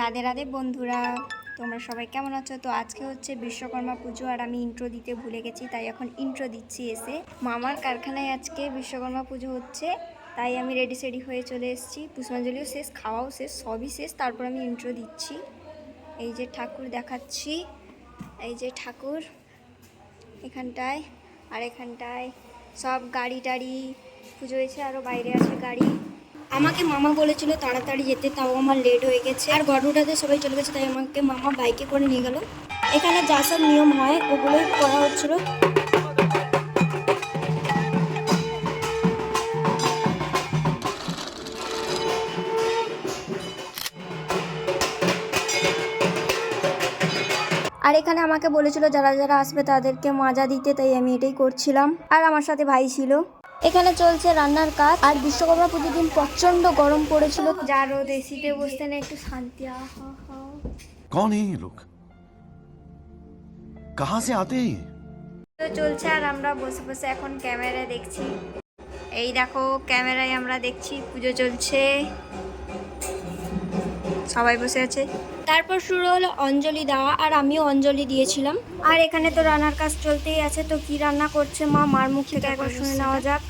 রাধে রাধে বন্ধুরা, তোমরা সবাই কেমন আছো? তো আজকে হচ্ছে বিশ্বকর্মা পুজো আর আমি ইন্ট্রো দিতে ভুলে গেছি, তাই এখন ইন্ট্রো দিচ্ছি এসে। মামার কারখানায় আজকে বিশ্বকর্মা পুজো হচ্ছে, তাই আমি রেডি সেডি হয়ে চলে এসেছি। পুষ্পাঞ্জলিও শেষ, খাওয়াও শেষ, সবই শেষ, তারপর আমি ইন্ট্রো দিচ্ছি। এই যে ঠাকুর দেখাচ্ছি, এই যে ঠাকুর এখানটায়, আর এখানটায় সব গাড়ি টাড়ি পুজো হয়েছে আরও বাইরে আছে গাড়ি। আমাকে মামা বলেছিল তাড়াতাড়ি যেতে, তাও আমার লেট হয়ে গেছে। আর গড়ুটাতে সবাই চলে গেছে, তাই আমাকে মামা বাইকে করে নিয়ে গেল। এখানে যা সব নিয়ম হয়, ওগুলোই করা হচ্ছিল। আর এখানে আমাকে বলেছিল, যারা যারা আসবে তাদেরকে মাজা দিতে, তাই আমি এটাই করছিলাম। আর আমার সাথে ভাই ছিল। এখানে চলছে রান্নার কাজ আর বিশ্বকর্মা পুজোর দিন প্রচন্ড গরম পড়েছিল যা রোদ এসিতে বসতে না একটু শান্তি আহা হা कौन है ये लोग कहां से आते हैं ये তো চলছে আর আমরা বসে বসে এখন ক্যামেরায় দেখছি এই দেখো ক্যামেরায় আমরা দেখছি পুজো চলছে সবাই বসে আছে তারপর শুরু হলো অঞ্জলি দেওয়া আর আমিও অঞ্জলি দিয়েছিলাম আর এখানে তো রান্নার কাজ চলতেই আছে তো কি রান্না করছে মা মার মুখ থেকে একবার শুনে নেওয়া যাক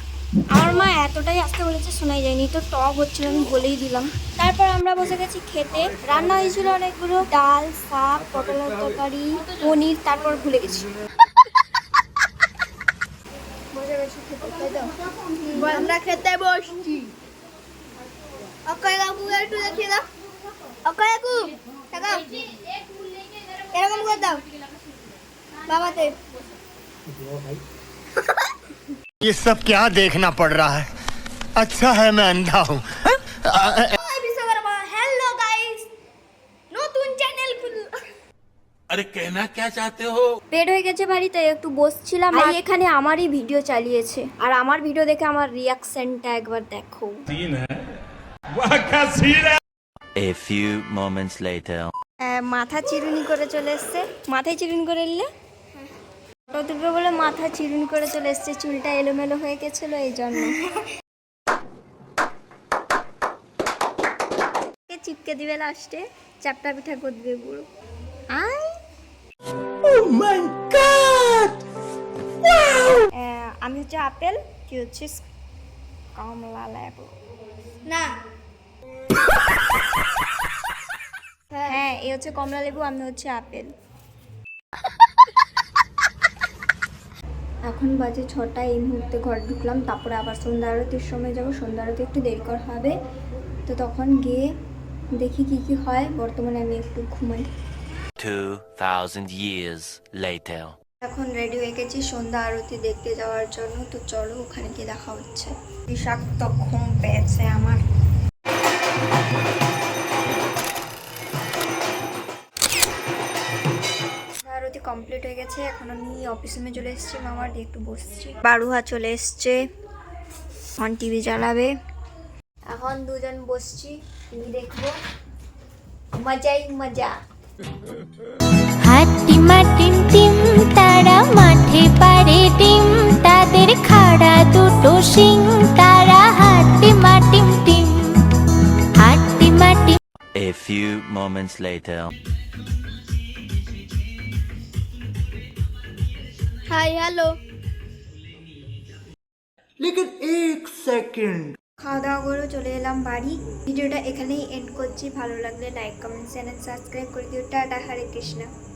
আমার মা এতটাই আসতে বলেছে শোনাই যায়নি। তো টক হচ্ছিল আমি বলেই দিলাম। তারপর আমরা বসে গেছি খেতে। রান্না হয়েছিল অনেকগুলো। ডাল শাক পটলের তরকারি পনির তারপর ভুলে গেছি। আমরা খেতে বসছি। অক্ষয় কাকু একটু দেখিয়ে দাও। অক্ষয় কাকু তাকাও এরকম করে দাও। বাবাতে। ये सब क्या देखना पड़ रहा है अच्छा है मैं अंधा हूँ ওই বিশ্বকর্মা হ্যালো গাইস নতুন চ্যানেল খুল अरे कहना क्या चाहते हो পেট হয়ে গেছে বাড়িতে একটু বসছিলাম আর এখানে আমারই ভিডিও চালিয়েছে আর আমার ভিডিও দেখে আমার রিয়াকশনটা একবার দেখো A few moments later. আহ, মাথা চিরুনি করে চলে এসছে মাথায় চিরুনি করে এলে ফটো বলে মাথা চিরুন করে চলে এসছে চুলটা এলোমেলো হয়ে গেছিল এই জন্য। চিপকে দিবে লাস্টে? চাপটা পিঠা করে দিবে পুরো আই আহ, আমি হচ্ছে আপেল কি হচ্ছে কমলা লেবু। না। হ্যাঁ এ হচ্ছে কমলা লেবু আমি হচ্ছে আপেল। এখন বাজে ছটা এই মুহূর্তে ঘরে ঢুকলাম তারপরে আবার সন্ধ্যা আরতির সময় যাব সন্ধ্যা আরতি একটু দেরি করা হবে। তো তখন গিয়ে দেখি কি কি হয় বর্তমানে আমি একটু ঘুমাই। 2,000 years later. এখন রেডি হয়ে গেছি সন্ধ্যা আরতি দেখতে যাওয়ার জন্য তো চলো ওখানে গিয়ে দেখা হচ্ছে। বিষাক্ত ঘুম পেয়েছে আমার। কমপ্লিট হয়ে গেছে। এখন আমি অফিস রুমে চলে এসেছি। মামার দিয়ে একটু বসছি। বারুহা চলে এসছে। এখন টিভি চালাবে এখন দুজন বসছি। টিভি দেখব। মজাই মজা। হাট্টিমা টিম টিম তারা মাঠে পারে ডিম। তাদের খাড়া দুটো শিং তারা হাট্টিমা টিম টিম হাট্টিমা টিম A few moments later. Hi hello খাওয়া দাওয়া করে চলে এলাম বাড়ি। ভিডিওটা এখানেই এন্ড করছি। ভালো লাগলে লাইক কমেন্ট চ্যানেল সাবস্ক্রাইব করে দিও। টাটা হরে কৃষ্ণা।